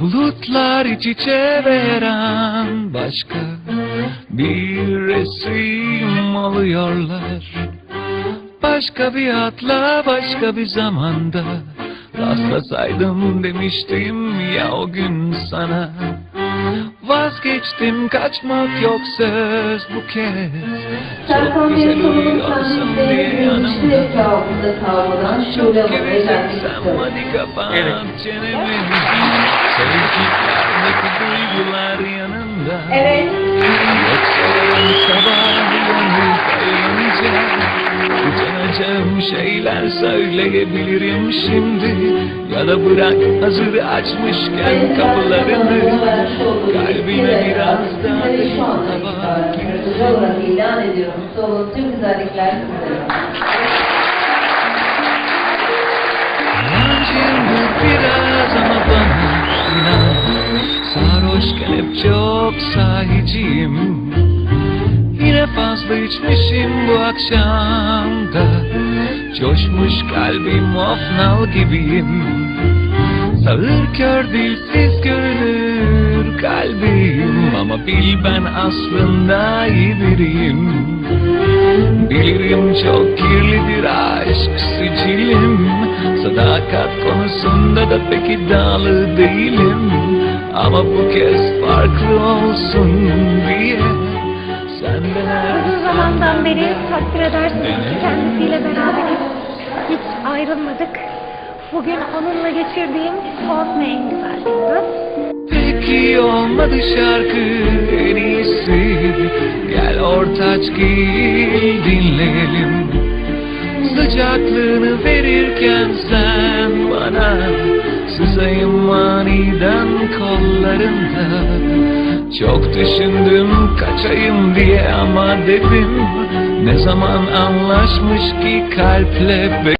Bulutlar iç veren başka bir resim alıyorlar. Başka bir hatla başka bir zamanda rastlasaydım demiştim ya o gün sana. Vazgeçtim kaçmak yok söz bu kez. Çok güzel uyuyorsun diye yanımda. müşterek cevabında kalmadan Çok şöyle Utanacağım şeyler söyleyebilirim şimdi Ya da bırak hazır açmışken kapılarını Kalbine biraz daha hava yaratıcı olarak ilan ediyorum. Solun tüm güzellikler sizlere. Yancıyımdır biraz ama bana inan Sarhoşken hep çok sahiciyim Fazla içmişim bu akşam da Coşmuş kalbim of nal gibiyim. Sağır kör dilsiz görünür kalbim. Ama bil ben aslında iyi biriyim. Bilirim çok kirlidir aşk sicilim. Sadakat konusunda da pek iddialı değilim. Ama bu kez farklı olsun diye Senden zamandan beri takdir edersiniz ki kendisiyle beraberiz. Hiç ayrılmadık. Bugün onunla geçirdiğim son ve en. Peki olmadı şarkı en iyisi Gel ortaç gel dinleyelim Sıcaklığını verirken sen bana Sızayım aniden kollarında Çok düşündüm kaçayım diye ama dedim Ne zaman anlaşmış ki kalple